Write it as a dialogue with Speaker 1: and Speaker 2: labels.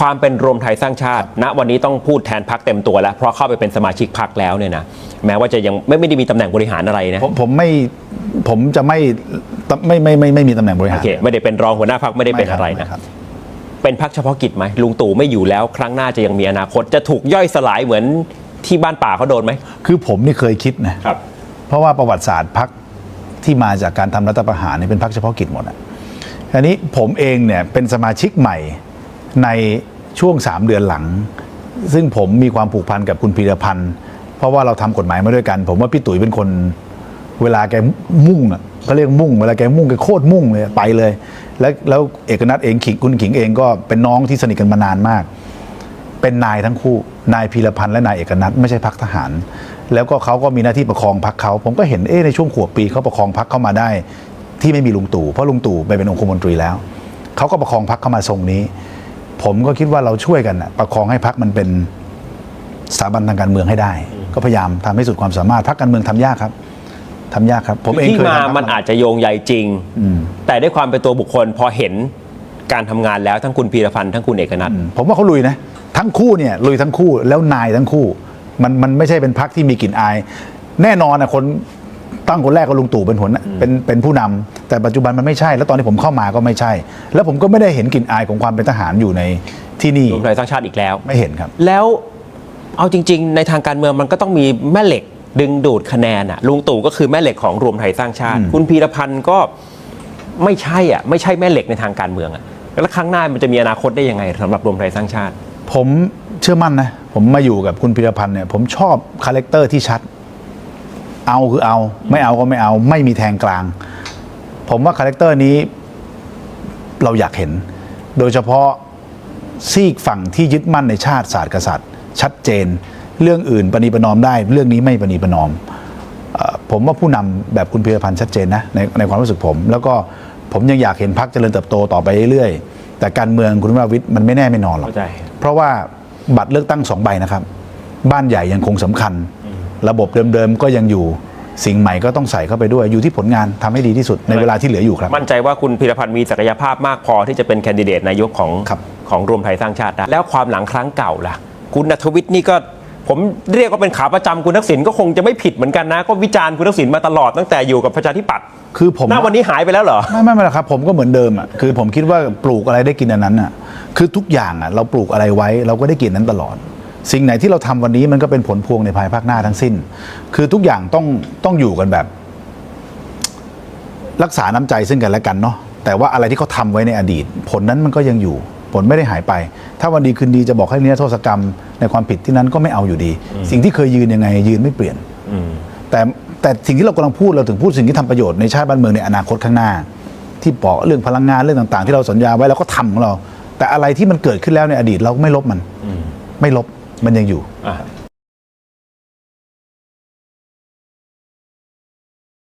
Speaker 1: ความเป็นรวมไทยสร้างชาติ ณ วันนี้ต้องพูดแทนพักเต็มตัวแล้ว เพราะเข้าไปเป็นสมาชิกพักแล้วเนี่ยนะ แม้ว่าจะยังไม่ไม่ได้มีตำแหน่งบริหารอะไรนะ
Speaker 2: ผมผมไม่ผมจะไม่ไม่ไม่ไม่ไม่มีตำแหน่งบริ
Speaker 1: โอ
Speaker 2: หาร
Speaker 1: เค ไม่ได้เป็นรองหัวหน้าพักไม่ได้เป็นอะไรนะ
Speaker 2: ม่คบ
Speaker 1: เป็นพักเฉพาะกิจไหมลุงตู่ไม่อยู่แล้วครั้งหน้าจะยังมีอนาคตจะถูกย่อยสลายเหมือนที่บ้านป่าเขาโดนไหม
Speaker 2: คือผมนี่เคยคิดนะ ครับ เพราะว่าประวัติศาสตร์พักที่มาจากการทำรัฐประหารเนี่ยเป็นพักเฉพาะกิจหมดอะอันนี้ผมเองเนี่ยเป็นสมาชิกใหม่ใน ช่วง 3 เดือนหลัง ซึ่งผมมีความผูกพันกับคุณพีรพันธ์เพราะว่าเราทำกฎหมายมาด้วยกัน ผมว่าพี่ตุ๋ยเป็นคนเวลาแกมุ่งอะเขาเรียกมุ่ง เวลาแกมุ่งแกโคตรมุ่งเลยไปเลย แล้วแล้วเอกนัทเองขิงคุณขิงเองก็เป็นน้องที่สนิทกันมานานมาก เป็นนายทั้งคู่นายพีรพันธ์และนายเอกนัทไม่ใช่พักทหาร แล้วก็เขาก็มีหน้าที่ประคองพักเขาผมก็เห็นเอ๊ในช่วงขวบปีเขาประคองพักเข้ามาได้ ที่ไม่มีลุงตู่เพราะลุงตู่ไปเป็นองคมนตรีแล้วเขาก็ประคองพักเข้ามาทรงนี้ ผมก็คิดว่าเราช่วยกันน่ะประคองให้พักมันเป็นสถาบันทางการเมืองให้ได้ ก็พยายามทำให้สุดความสามารถพักการเมืองทำยากครับทำยากครับ ผมเอง
Speaker 1: ที่
Speaker 2: เคย
Speaker 1: มา
Speaker 2: ทำพรรค
Speaker 1: มันอาจจะโยงใยจริง
Speaker 2: อืม
Speaker 1: แต่ด้วยความเป็นตัวบุคคลพอเห็นการทำงานแล้วทั้งคุณพีรพันธ์ทั้งคุณเอกนัท
Speaker 2: ผมว่าเขาลุยนะ ทั้งคู่เนี่ยลุยทั้งคู่แล้วนายทั้งคู่ มันมันไม่ใช่เป็นพักที่มีกลิ่นอาย แน่นอนนะคน ตั้งคนแรกก็ลุงตู่เป็นหัวหน้าเป็นเป็นผู้นำแต่ปัจจุบันมันไม่ใช่ แล้วตอนที่ผมเข้ามาก็ไม่ใช่ แล้วผมก็ไม่ได้เห็นกลิ่นอายของความเป็นทหารอยู่ในที่นี่
Speaker 1: รวมไทยสร้างชาติอีกแล้ว
Speaker 2: ไม่เห็นครับ
Speaker 1: แล้วเอาจริง ๆ ในทางการเมืองมันก็ต้องมีแม่เหล็กดึงดูดคะแนนอะลุงตู่ก็คือแม่เหล็กของรวมไทยสร้างชาติ คุณพีรพันธ์ก็ไม่ใช่อะไม่ใช่แม่เหล็กในทางการเมืองอะแล้วครั้งหน้ามันจะมีอนาคตได้ยังไงสำหรับรวมไทยสร้างชาติ
Speaker 2: ผมเชื่อมั่นนะผมมาอยู่กับคุณพิรพันธ์เนี่ยผมชอบคาแรคเตอร์ที่ชัด เอาคือเอา ไม่เอาก็ไม่เอา ไม่มีแทงกลาง ผมว่าคาแรคเตอร์นี้เราอยากเห็น โดยเฉพาะซีกฝั่งที่ยึดมั่นในชาติศาสตร์กษัตริย์ ชัดเจน เรื่องอื่นปณีประนอมได้ เรื่องนี้ไม่ปณีประนอมเอ่อผมว่าผู้นำแบบคุณพิรพันธ์ชัดเจนนะในในความรู้สึกผม แล้วก็ผมยังอยากเห็นพรรคเจริญเติบโตต่อไปเรื่อยๆ แต่การเมืองคุณวราวิทย์มันไม่แน่ไม่นอนหรอก
Speaker 1: เข้าใจ
Speaker 2: เพราะว่าบัตรเลือกตั้งสองใบนะครับ บ้านใหญ่ยังคงสำคัญ ระบบเดิมๆก็ยังอยู่สิ่งใหม่ก็ต้องใส่เข้าไปด้วยอยู่ที่ผลงานทำให้ดีที่สุดในเวลาที่เหลืออยู่ครับ
Speaker 1: มั่นใจว่าคุณพีรพันธ์มีศักยภาพมากพอที่จะเป็นแคนดิเดตนายกของ
Speaker 2: ครับ
Speaker 1: ของรวมไทยสร้างชาติได้แล้วความหลังครั้งเก่าล่ะ คุณนัทวิทย์นี่ก็ผมเรียกว่าเป็นขาประจำคุณทักษิณก็คงจะไม่ผิดเหมือนกันนะ ก็วิจารณ์คุณทักษิณมาตลอดตั้งแต่อยู่กับประชาธิปัตย์
Speaker 2: คือผม
Speaker 1: หน้าวันนี้หายไปแล้วเหรอ
Speaker 2: ไม่ไม่ไม่หรอกครับ ผมก็เหมือนเดิมอะคือผมคิดว่าปลูกอะไรได้กินอันนั้นอะคือทุกอย่างอะเราปลูกอะไรไว้เราก็ได้กินนั้นตลอด สิ่งไหนที่เราทำวันนี้มันก็เป็นผลพวงในภายภาคหน้าทั้งสิ้น คือทุกอย่างต้องต้องอยู่กันแบบ รักษาน้ำใจซึ่งกันและกันเนาะแต่ว่าอะไรที่เขาทำไว้ในอดีต ผลนั้นมันก็ยังอยู่ ผลไม่ได้หายไป ถ้าวันดีคืนดีจะบอกให้นิรโทษกรรมในความผิดที่นั้นก็ไม่เอาอยู่ดี สิ่งที่เคยยืนยังไง ยืนไม่เปลี่ยนแต่แต่สิ่งที่เรากำลังพูดเราถึงพูดสิ่งที่ทำประโยชน์ในชาติบ้านเมืองในอนาคตข้างหน้า ที่บอกเรื่องพลังงานเรื่องต่าง ๆ ที่เราสัญญาไว้เราก็ทำของเรา แต่อะไรที่มันเกิดขึ้นแล้วในอดีตเราไม่ลบมัน ไม่ลบ มันยังอยู่
Speaker 1: อะ